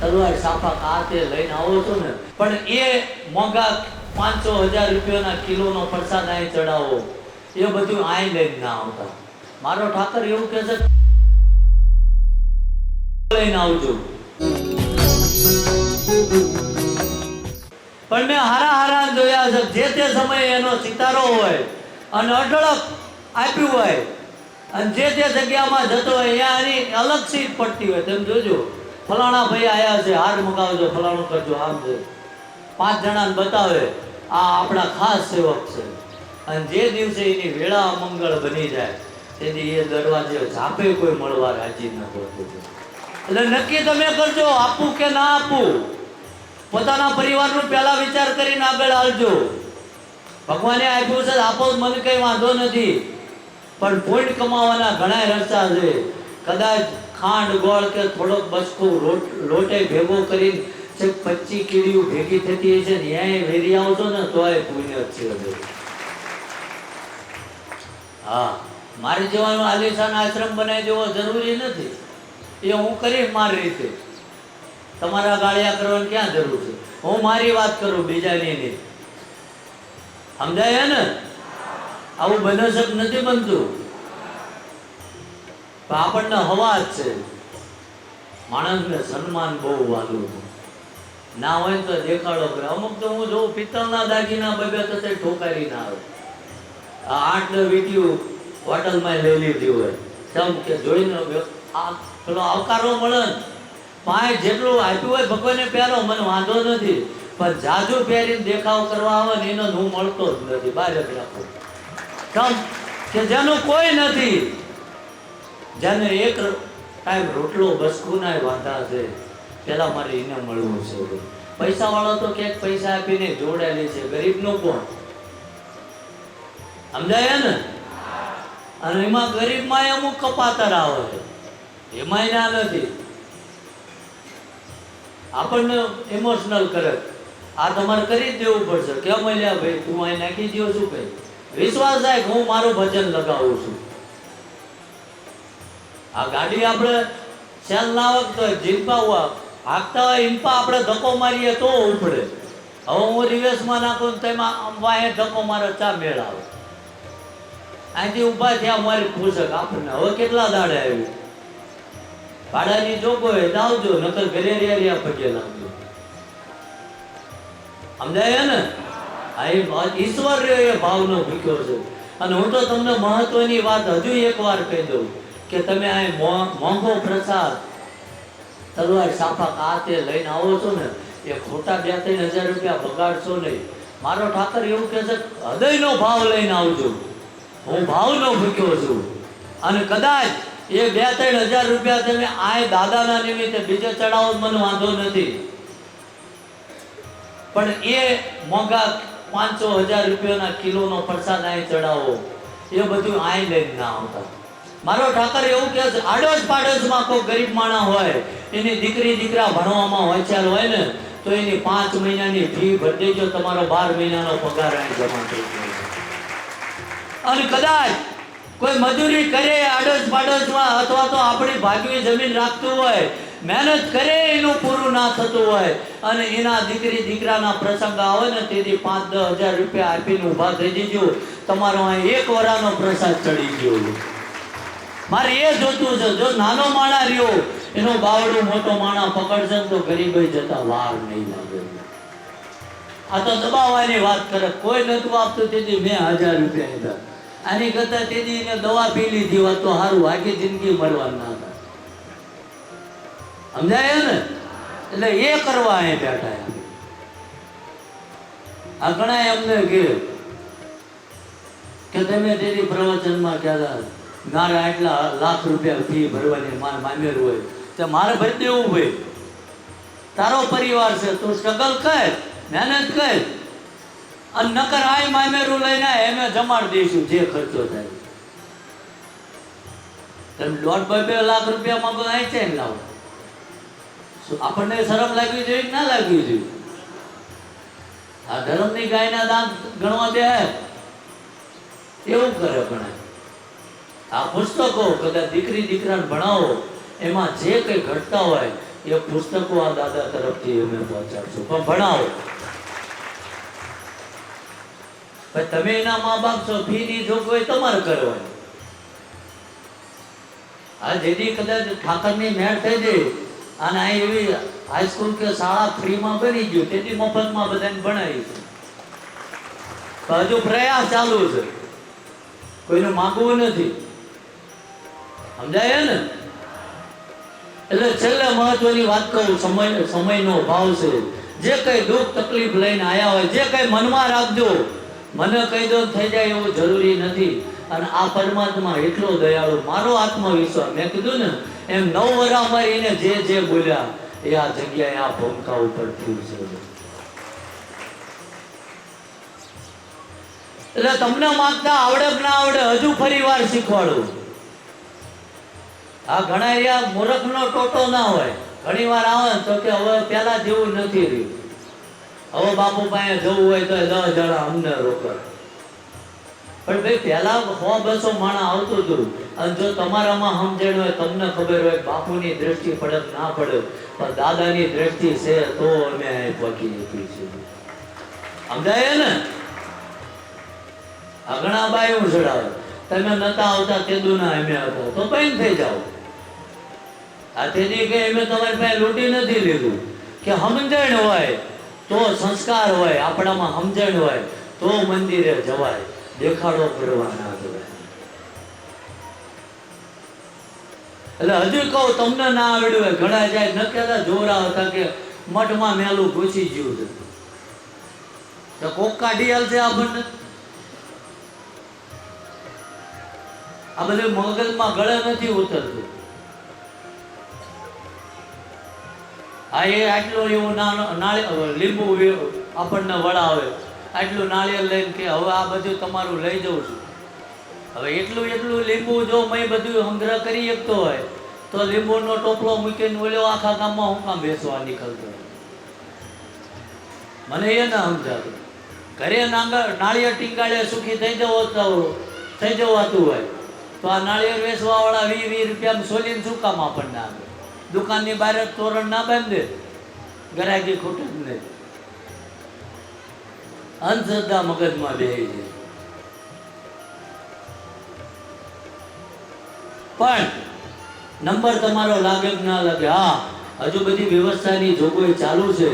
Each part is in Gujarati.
તલવાર સાફા કાતે લઈને આવો છો ને, પણ એ મોંઘા પાંચસો હજાર રૂપિયાના કિલોનો ફરસાદ અહીં ચડાવો. એ બધું અહીં લઈને ના આવતા. મારો ઠાકર એવું કહે છે, લઈને આવજો. પણ મેં હારા હારા જોયા છે, જે તે સમયે એનો સિતારો હોય અને અઢળક આપ્યું હોય, અને જે તે જગ્યામાં જતો હોય અહીંયા એની અલગ સીટ પડતી હોય. તેમ જોજો. ફલાણા ભાઈ આયા છે, હાર મગાવજો, ફલાણું કરજો આમ છે પાંચ જણાને બતાવે, આ આપણા ખાસ સેવક છે. અને જે દિવસે એની વેળા મંગળ બની જાય તેથી એ દરવાજે ઝાપે કોઈ મળવા રાજી ન હોતું એટલે નક્કી તમે કરજો આપવું કે ના આપવું પોતાના પરિવારનું પહેલા વિચાર કરીને આગળ આવજો ભગવાને આપ્યું છે, આપો મને કઈ વાંધો નથી. પણ પોઈન્ટ કમાવાના ઘણા રસ્તા છે. કદાચ ખાંડ ગોળ કે થોડોક બસકો લોટ ભેગો કરીને છે પચી કીડીઓ ભેગી થતી હશે ને ત્યાં વેરી આવશો ને તોય પુણ્ય જ છે. હા, મારે જવાનો આલિશાન આશ્રમ બનાવી દેવો જરૂરી નથી. એ હું કરીશ મારી રીતે. તમારા ગાળિયા કરવાની ક્યાં જરૂર છે? હું મારી વાત કરું બીજાની નહીં. સમજાય ને? આવું બનસક નથી બનતું. આપણને હવા જ છે. માણસને સન્માન બહુ વાલું ના હોય તો દેખાડો કરે. અમુક તો હું જોઉં, પિત્તળના દાગીના બબે થતે ઠોકારી ના આવે. આ આઠ વીટીયું હોટલમાં લઈ લીધી હોય. કેમ કે જોઈને આ થોડો આવકારો મળે પાંચ જેટલું આપ્યું હોય ભગવાનને પહેરો, મને વાંધો નથી. પણ જાજુ પહેરીને દેખાવ કરવા આવે ને એનો હું મળતો જ નથી. બહાર જ રાખું. કે જેનું કોઈ નથી. જેને એક ટાઈમ રોટલો બસકુના વાંધા છે. પેલા મારે એને મળવું છે. પૈસા વાળો તો ક્યાંક પૈસા આપીને જોડાયેલી છે. ગરીબનો કોણ? સમજાય ને? અને એમાં ગરીબમાં અમુક કપાતર આવે છે એમાંય ના નથી. આપણને ઇમોશનલ કરે. આ તમારે કરી જ દેવું પડશે. કેમ મળ્યા ભાઈ? તું અહીં નાખી દો છું કઈ? વિશ્વાસ થાય કે હું મારું ભજન લગાવું છું. આ ગાડી આપણે સેલ ના વખત જીનપા હોય હાંકતા હોય ઇનપા આપણે ધક્કો મારીએ તો ઉપડે. હવે હું રિવેશમાં નાખું તેમાં વાહે ધક્કો મારે ચા મેળ આવે અહીંથી ઊભા થયા મારી પૂછક આપણને. હવે કેટલા દાડે આવ્યું? ભાડાની જોગો હોય દાવજો, નકર ઘરે રહ્યા પગે લાગજો. સમજાય ને? આ એ ઈશ્વર રહ્યો એ ભાવનો ભૂખ્યો છે. અને હું તો તમને મહત્વની વાત હજુ એક વાર કહી દઉં. કે તમે આ મોંઘો પ્રસાદ તલવાર સાફા આ લઈને આવો છો ને, એ ખોટા બે ત્રણ હજાર રૂપિયા બગાડશો નહીં. મારો ઠાકર એવું કહે છે, હૃદયનો ભાવ લઈને આવજો. હું ભાવનો ભૂખ્યો છું. અને કદાચ એ બે ત્રણ હજાર રૂપિયા તમે આ દાદાના નિમિત્તે બીજે ચડાવો મને વાંધો નથી. પણ એ મોંઘા પાંચસો હજાર રૂપિયાના કિલોનો પ્રસાદ અહીં ચડાવો. એ બધું અહીં લઈને ના આવતા. મારો ઠાકર એવું કે આડોશ પાડોશમાં કોઈ ગરીબ માણા હોય, એની દીકરી દીકરા ભણવામાં હોશિયાર હોય ને, તો એની પાંચ મહિનાની ફી ભરી દેજો, તમારો બાર મહિનાનો પગાર અહીં જમા થઈ જાય અને કદાચ કોઈ મજૂરી કરે આડોશ પાડોશમાં અથવા તો આપણી ભાગવી જમીન રાખતું હોય, મહેનત કરે એનું પૂરું ના થતું હોય, અને એના દીકરી દીકરાના પ્રસંગ આવે ને, તેથી પાંચ દસ હજાર રૂપિયા આપીને ઊભા થઈ જજો. તમારો અહીં એક વરાનો પ્રસાદ ચડી ગયો. મારે એ જોતું છે, જો નાનો માણા રહ્યો, એનો બાવડો મોટો માણા પકડશે તો ગરીબ જતા વાર નહીં લાગે. આ તો દબાવવાની વાત કરે, કોઈ નતું આપતું, તેથી મેં હજાર રૂપિયા લીધા. આની કરતા તેથી એને દવા પી લીધી વાત તો સારું આખી જિંદગી મળવા ના થાય. સમજાય ને? એટલે એ કરવા અહીં બેઠા. આ ઘણા એમને કે કે તમે તેથી પ્રવચનમાં કહેતા મારે એટલા લાખ રૂપિયા ફી ભરવાની માર મામેર હોય. તો મારે ભરી દેવું ભાઈ તારો પરિવાર છે, તું સ્ટ્રગલ કર, મહેનત કર. અને નકર આય મામેરું લઈને એમે જમાડ દઈશું, જે ખર્ચો થાય. તમે દોઢ બે બે લાખ રૂપિયા માંગો, અહીં છે એમ લાવો આપણને શરમ લાગવી જોઈએ કે ના લાગવી જોઈએ? આ ધર્મની ગાયના દાંત ગણવા દે એવું કરે પણ. આ પુસ્તકો કદાચ દીકરી દીકરાને ભણાવો, એમાં જે કંઈ ઘટતા હોય એ પુસ્તકો આ દાદા તરફથી અમે પહોંચાડશું. પણ ભણાવો. તમે એના મા બાપ છો, ફીની જોગવાઈ તમારે કરવાની. આ જેથી કદાચ ઠાકરની મેળ થઈ જાય અને આ એવી હાઈસ્કૂલ કે શાળા ફ્રીમાં બની ગયું તેથી મફતમાં બધાને ભણાવી છે. હજુ પ્રયાસ ચાલુ છે. કોઈને માગવું નથી. સમજાય ને? એટલે છેલ્લે મહત્વની વાત કરું, સમય, સમયનો ભાવ છે. જે કઈ દુઃખ, તકલીફ લઈને આયા હોય, જે કઈ મનમાં રાખજો. મને કહી દો, થઈ જાય એવું જરૂરી નથી. અને આ પરમાત્મા એટલો દયાળુ, મારો આત્મવિશ્વાસ, મેં કીધું ને, એમ નવ વરા એને જે જે બોલ્યા, એ આ જગ્યાએ આ ભૂમિકા ઉપર થયું છે. એટલે તમને માગતા આવડે ના આવડે, હજુ ફરી વાર શીખવાડું. આ ઘણા રહ્યા મૂર્ખનો ટોટો ના હોય. ઘણી વાર આવે તો કે હવે પેલા જેવું નથી રહ્યું. હવે બાપુ પાસે જવું હોય તો દસ જણા અમને રોકડ. પણ ભાઈ પહેલા સો બસો માણસ આવતું હતું. અને જો તમારામાં સમજણ હોય, તમને ખબર હોય બાપુની દ્રષ્ટિ પડે ના પડે પણ દાદાની દ્રષ્ટિ છે તો અમે અહીં પહોંચી શકીએ છે સમજાય ને? ઘણા બાયું ચડાવે તમે નતા આવતા તેદુના અમે હતો. તો પૈન થઈ જાઓ. તેદી કે અમે તમારી પાસે લૂંટી નથી લીધું. કે સમજણ હોય તો સંસ્કાર હોય, આપણામાં સમજણ હોય તો મંદિરે જવાય. દેખાડો કરવા ના જવાય એટલે હજુ કહું, તમને ના આવડ્યું હોય, ઘણા જાય ન કહેતા, જોરા હતા કે મઠમાં મેલું ઘૂસી ગયું છે. તો કોક કાઢી આલશે આપણને? આ બધું મગજમાં ગળે નથી ઉતરતું. આ એ આટલું એવો લીંબુ આપણને વળાવે. આટલું નાળિયેર લઈને કે હવે આ બધું તમારું લઈ જઉં છું. હવે એટલું એટલું લીંબુ જો મેં બધું સંગ્રહ કરી શકતો હોય, તો લીંબુનો ટોપલો મૂકીને ઓલ્યો આખા ગામમાં હું કામ બેસવા નીકળતો? મને એ ના સમજાતું. ઘરે નાળિયેર ટીંગાળે સુખી થઈ જવો થઈ જવાતું હોય. તો આ નાળિયેર વેચવાવાળા વીસ વી વી રૂપિયા સોલીને શું કામ આપણને આપે? દુકાનની બહાર તોરણ ના બાંધે. ગરાગી ખોટું જ નહીં. અંધશ્રદ્ધા મગજમાં બે છે પણ નંબર તમારો લાગે કે ના લાગે? હા, હજુ બધી વ્યવસ્થાની જોગવાઈ ચાલુ છે.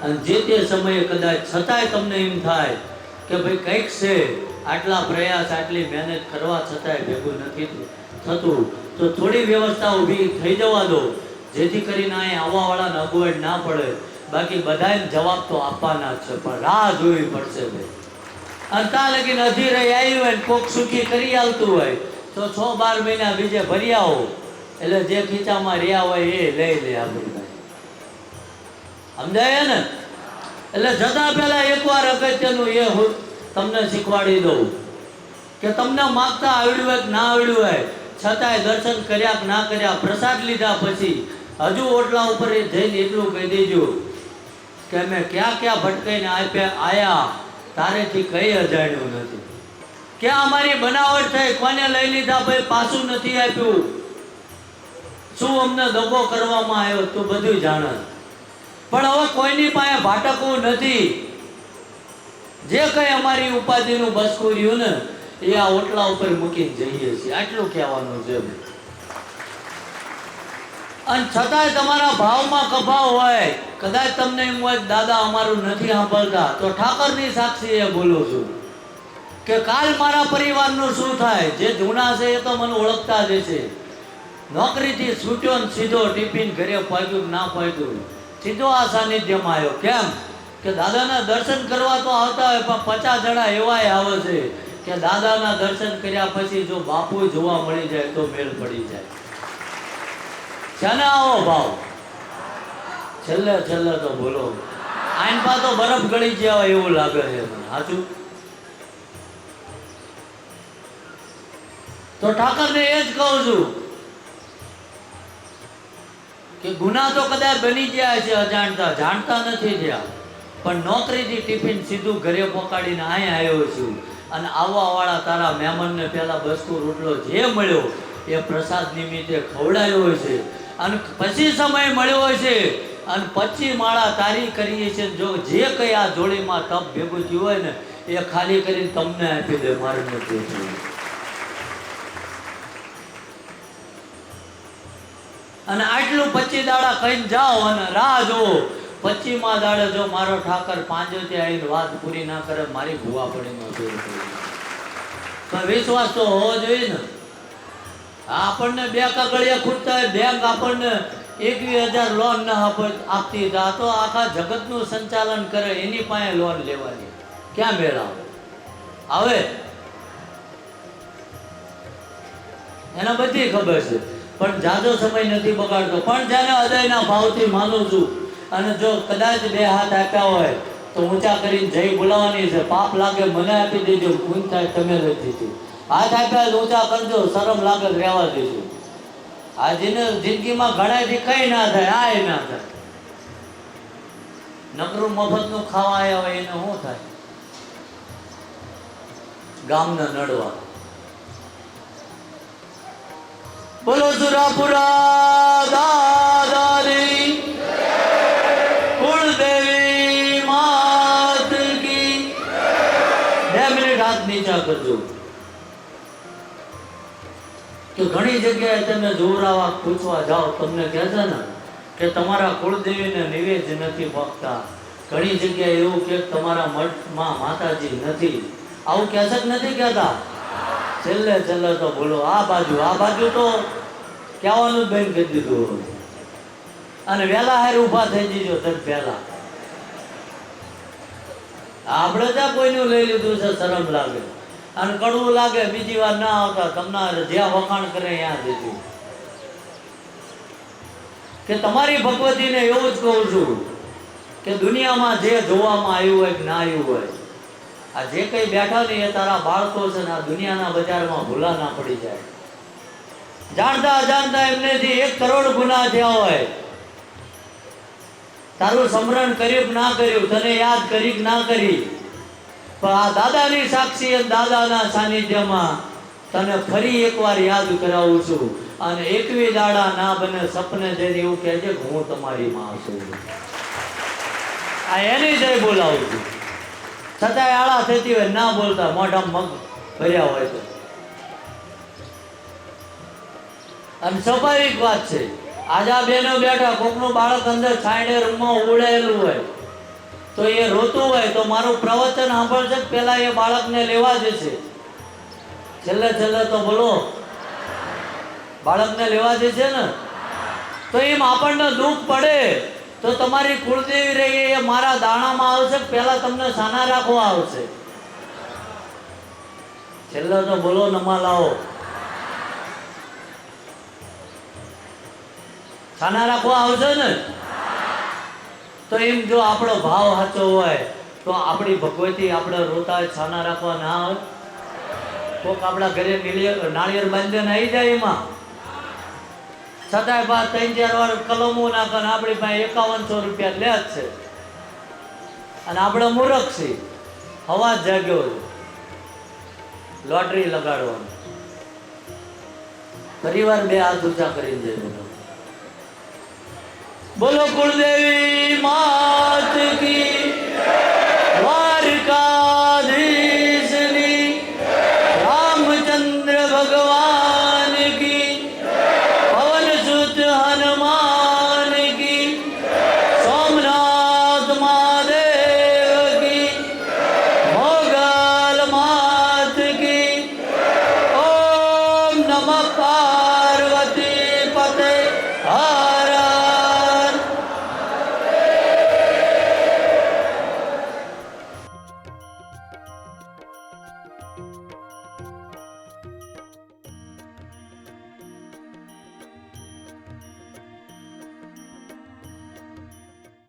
અને જે તે સમયે કદાચ છતાંય તમને એમ થાય કે ભાઈ કંઈક છે, આટલા પ્રયાસ, આટલી મહેનત કરવા છતાંય ભેગું નથી થતું. તો થોડી વ્યવસ્થા ઊભી થઈ જવા દો. જેથી કરીને અહીં આવવાવાળાને અગવડ ના પડે. બાકી બધાને જવાબ તો આપવાના છે, પણ રાહ જોવી પડશે ભાઈ. અને ત્યાં લગીને અધી રહી આવી હોય કોક સુખી કરી આવતું હોય, તો છ બાર મહિના બીજે ભરી આવો. એટલે જે ખીચામાં રહ્યા હોય એ લઈ લે આપણી સમજાય ને? એટલે જતા પહેલા એકવાર અગત્યનું એ હું તમને શીખવાડી દઉં કે તમને માગતા આવડ્યું હોય કે ના આવડ્યું હોય, છતાંય દર્શન કર્યા કે ના કર્યા, પ્રસાદ લીધા પછી હજુ ઓટલા ઉપર એ જઈને એટલું કહી દેજો કે અમે ક્યાં ક્યાં ભટકાઈને આપ્યા આયા તારેથી કઈ અજાણ્યું નથી. ક્યાં અમારી બનાવટ થઈ, કોને લઈ લીધા, ભાઈ, પાછું નથી આપ્યું. શું અમને દગો કરવામાં આવ્યો, તું બધું જાણે. પણ હવે કોઈની પાસે ભાટકવું નથી. જે કઈ અમારી ઉપાધિનું બસકું રહ્યું ને, એ આ ઓટલા ઉપર મૂકીને જઈએ છીએ. આટલું કહેવાનું છે. અને છતાંય તમારા ભાવમાં કભાવ હોય. કદાચ તમને એમ હોય દાદા, અમારું નથી સાંભળતા. તો ઠાકરની સાક્ષી એ બોલું છું કે કાલ મારા પરિવારનું શું થાય? જે જૂના છે એ તો મને ઓળખતા જ છે નોકરીથી છૂટ્યો ને સીધો ટિફિન ઘરે પહોંચ્યું ના પહોંચ્યું સીધો આ સાનિધ્યમાં આવ્યો. કેમ? કે દાદાના દર્શન કરવા તો આવતા હોય, પણ પચાસ જણા એવાય આવે છે કે દાદાના દર્શન કર્યા પછી જો બાપુ જોવા મળી જાય તો મેળ પડી જાય. શાના ભાવ. છેલ્લે છેલ્લે તો બોલો. આઈનપા તો બરફ ગળી ગયા હોય એવું લાગે છે મને. સાચું તો ઠાકરને એ જ કહું છું કે ગુના તો કદાચ બની ગયા છે અજાણતા. જાણતા નથી થયા. પણ નોકરીથી ટિફિન સીધું ઘરે પહોંચાડીને અહીંયા આવ્યો છું. અને આવવા વાળા તારા મહેમાનને પહેલાં બસકો રોટલો જે મળ્યો એ પ્રસાદ નિમિત્તે ખવડાયો છે. અને પછી સમય મળ્યો છે, અને પછી માળા તારી કરીએ છે જો જે કઈ આ જોડીમાં તપ ભેગું થયું હોય ને, એ ખાલી કરીને તમને આપી દે, મારે અને આટલું પચી દાડા કહીને જાઓ અને રાહ જોવો પચીમાં દાડે જો મારો ઠાકર પાંજોથી આવીને વાત પૂરી ના કરે, મારી ભૂવા પડી ન જોઈ પણ વિશ્વાસ તો હોવો જોઈએ ને. આપણને બે કાગળિયા ખૂટતા હોય બેંક આપણને એકવીસ હજાર લોન ના આપતી આ તો આખા જગતનું સંચાલન કરે, એની પાસે લોન લેવાની. ક્યાં મેળાવે? આવે? એના બધી ખબર છે. પણ જાજો સમય નથી બગાડતો. પણ જ્યારે હૃદયના ભાવથી માનું છું, અને જો કદાચ બે હાથ આપ્યા હોય, તો ઊંચા કરીને જય બોલાવવાની છે. પાપ લાગે, મને આપી દેજો. પૂન થાય, તમે લઈ દીધું હાથ આપ્યા ઓછા કરજો, શરમ લાગે રહેવા દેજો. આ જિંદગીમાં ઘણાથી કઈ ના થાય આ ના થાય. નકરું મફતનું ખાવા આવ્યા હોય એને શું થાય? ગામના નડવા. બોલો સુરાપુરા દાદારી. કુળદેવી માત કી બે મિનિટ હાથ નીચા કરજો. કે ઘણી જગ્યાએ તમે જોરાવા પૂછવા જાઓ, તમને કહેતા ને કે તમારા કુળદેવીને નિવેદ નથી ભક્તા ઘણી જગ્યાએ એવું કે તમારા મઠમાં માતાજી નથી. આવું કે નથી કહેતા? છેલ્લે છેલ્લે તો બોલો, આ બાજુ આ બાજુ તો કહેવાનું બંધ કરી દીધું. અને વહેલા હારે ઊભા થઈ જજો તરત પહેલા. આપણે ત્યાં કોઈનું લઈ લીધું છે, શરમ લાગે. અને કડવું લાગે, બીજી વાર ના આવતા તમને જ્યાં વખાણ કરે ત્યાં દીધું. કે તમારી ભગવતીને એવું જ કહું છું કે દુનિયામાં જે જોવામાં આવ્યું હોય ના આવ્યું હોય, આ જે કઈ બેઠા ને એ તારા બાળકો છે ને આ દુનિયાના બજારમાં ભૂલા ના પડી જાય. જાણતા અજાણતા એમનેથી એક કરોડ ગુના થયા હોય, તારું સમરણ કર્યું ના કર્યું, તને યાદ કરી ના કરી પણ આ દાદાની સાક્ષી દાદાના સાનિધ્યમાં તને ફરી એકવાર યાદ કરાવું છું. અને એકવી દાડા ના બને સપને જઈને એવું કહેજે કે હું તમારી માં છું. આ એની જય બોલાવું છું. છતાંય આળા થતી હોય ના બોલતા, મોઢા મગ ભર્યા હોય તો. અને સ્વાભાવિક વાત છે. આજે આ બેનો બેઠા, કોકનું બાળક અંદર છાંયડે રૂમમાં ઉડાયેલું હોય. તો એ રોતું હોય તો મારું પ્રવચન સાંભળશે પેલા એ બાળકને લેવા જશે. છેલ્લે છેલ્લે તો બોલો, બાળકને લેવા જશે ને? તો એમ આપણને દુઃખ પડે. તો તમારી કુળદેવી રહી એ મારા દાણામાં આવશે પહેલા તમને સાના રાખવા આવશે? છેલ્લે તો બોલો, નમા લાવો. સાના રાખવા આવશે ને? તો એમ જો આપણો ભાવ સાચો હોય, તો આપણી ભગવતી આપણે રોતા છાના રાખવા ના આવે કોક આપણા ઘરે નાળિયેર બાંધીને આવી જાય એમાં. છતાંય બા ત્રણ ચાર વાર કલમો નાખે આપણી પાસે એકાવનસો રૂપિયા લે જ છે. અને આપણે મૂરખ છીએ. હવા જાગ્યો લોટરી લગાડવાનું. પરિવાર બે હાથ ઊંચા કરીને જઈ બોલો કુળદેવી માત